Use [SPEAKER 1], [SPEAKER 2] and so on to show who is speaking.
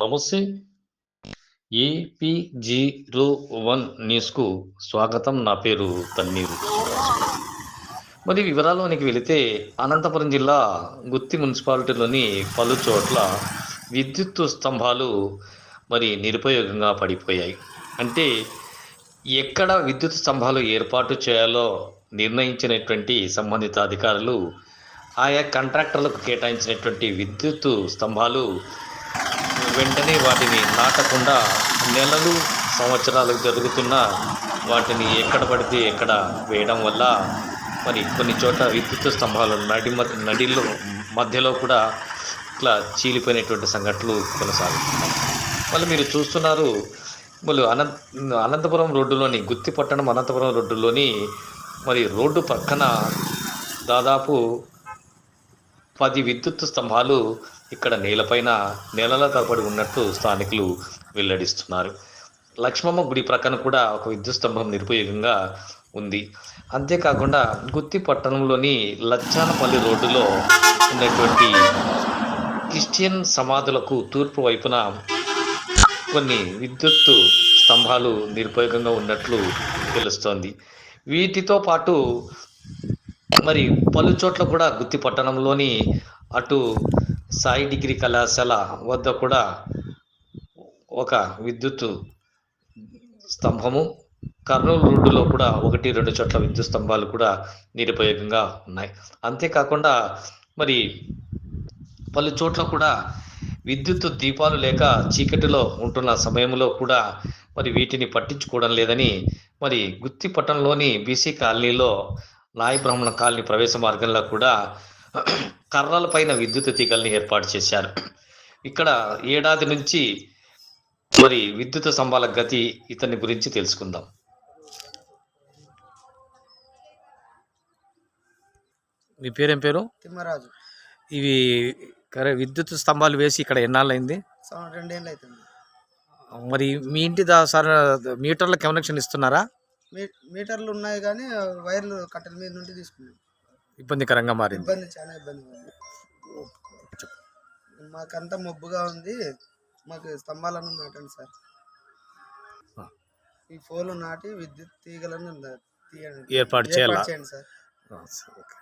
[SPEAKER 1] నమస్తే. ఏపీజీరో వన్ న్యూస్కు స్వాగతం. నా పేరు తన్నీరు మరి వివరాల్లోనికి వెళితే అనంతపురం జిల్లా గుత్తి మున్సిపాలిటీలోని పలు చోట్ల విద్యుత్ స్తంభాలు మరి నిరుపయోగంగా పడిపోయాయి. అంటే ఎక్కడ విద్యుత్ స్తంభాలు ఏర్పాటు చేయాలో నిర్ణయించినటువంటి సంబంధిత అధికారులు ఆయా కాంట్రాక్టర్లకు కేటాయించినటువంటి విద్యుత్ స్తంభాలు వెంటనే వాటిని నాటకుండా నెలలు సంవత్సరాలు జరుగుతున్న వాటిని ఎక్కడ పడితే ఎక్కడ వేయడం వల్ల మరి కొన్ని చోట్ల విద్యుత్ స్తంభాలు నడి నడిలో మధ్యలో కూడా ఇట్లా చీలిపోయినటువంటి సంఘటనలు కొనసాగుతున్నాయి. మళ్ళీ మీరు చూస్తున్నారు మళ్ళీ అనంత అనంతపురం రోడ్డులోని గుత్తి పట్టణం అనంతపురం రోడ్డులోని మరి రోడ్డు పక్కన దాదాపు పది విద్యుత్ స్తంభాలు ఇక్కడ నేలపైన నెలల తరబడి ఉన్నట్టు స్థానికులు వెల్లడిస్తున్నారు. లక్ష్మమ్మ గుడి ప్రక్కన కూడా ఒక విద్యుత్ స్తంభం నిరుపయోగంగా ఉంది. అంతేకాకుండా గుత్తి పట్టణంలోని లచ్చానపల్లి రోడ్డులో ఉన్నటువంటి క్రిస్టియన్ సమాధులకు తూర్పు వైపున కొన్ని విద్యుత్ స్తంభాలు నిరుపయోగంగా ఉన్నట్లు తెలుస్తోంది. వీటితో పాటు మరి పలు చోట్ల కూడా గుత్తి పట్టణంలోని అటు సాయి డిగ్రీ కళాశాల వద్ద కూడా ఒక విద్యుత్ స్తంభము కర్నూలు రోడ్డులో కూడా ఒకటి రెండు చోట్ల విద్యుత్ స్తంభాలు కూడా నిరుపయోగంగా ఉన్నాయి. అంతేకాకుండా మరి పలు చోట్ల కూడా విద్యుత్ దీపాలు లేక చీకటిలో ఉంటున్న సమయంలో కూడా మరి వీటిని పట్టించుకోవడం లేదని మరి గుత్తి పట్టణంలోని బీసీ కాలనీలో నాయ బ్రాహ్మణ కాలనీ ప్రవేశ మార్గంలో కూడా కర్రల పైన విద్యుత్ తీగల్ని ఏర్పాటు చేశారు. ఇక్కడ ఏడాది నుంచి మరి విద్యుత్ స్తంభాల గతి ఇతని గురించి తెలుసుకుందాం.
[SPEAKER 2] మీ పేరేం పేరు?
[SPEAKER 3] తిమ్మరాజు.
[SPEAKER 2] ఇవి కరే విద్యుత్ స్తంభాలు వేసి ఇక్కడ ఎన్నాళ్ళైంది
[SPEAKER 3] రెండేళ్ళు అవుతుంది
[SPEAKER 2] మరి మీ ఇంటి దా సార్ మీటర్ల కనెక్షన్ ఇస్తున్నారా?
[SPEAKER 3] మీటర్లు ఉన్నాయి కానీ వైర్లు కట్టెల మీద నుండి తీసుకున్నాం.
[SPEAKER 2] ఇబ్బందికరంగా మారింది.
[SPEAKER 3] ఇబ్బంది చాలా ఇబ్బంది మాకంతా మబ్బుగా ఉంది. మాకు స్తంభాలను నాటండి సార్. ఈ ఫోన్లు నాటి విద్యుత్ తీగలను తీయండి.
[SPEAKER 2] ఏర్పాటు చేయాలా?
[SPEAKER 3] చేయండి సార్
[SPEAKER 2] ఓకే.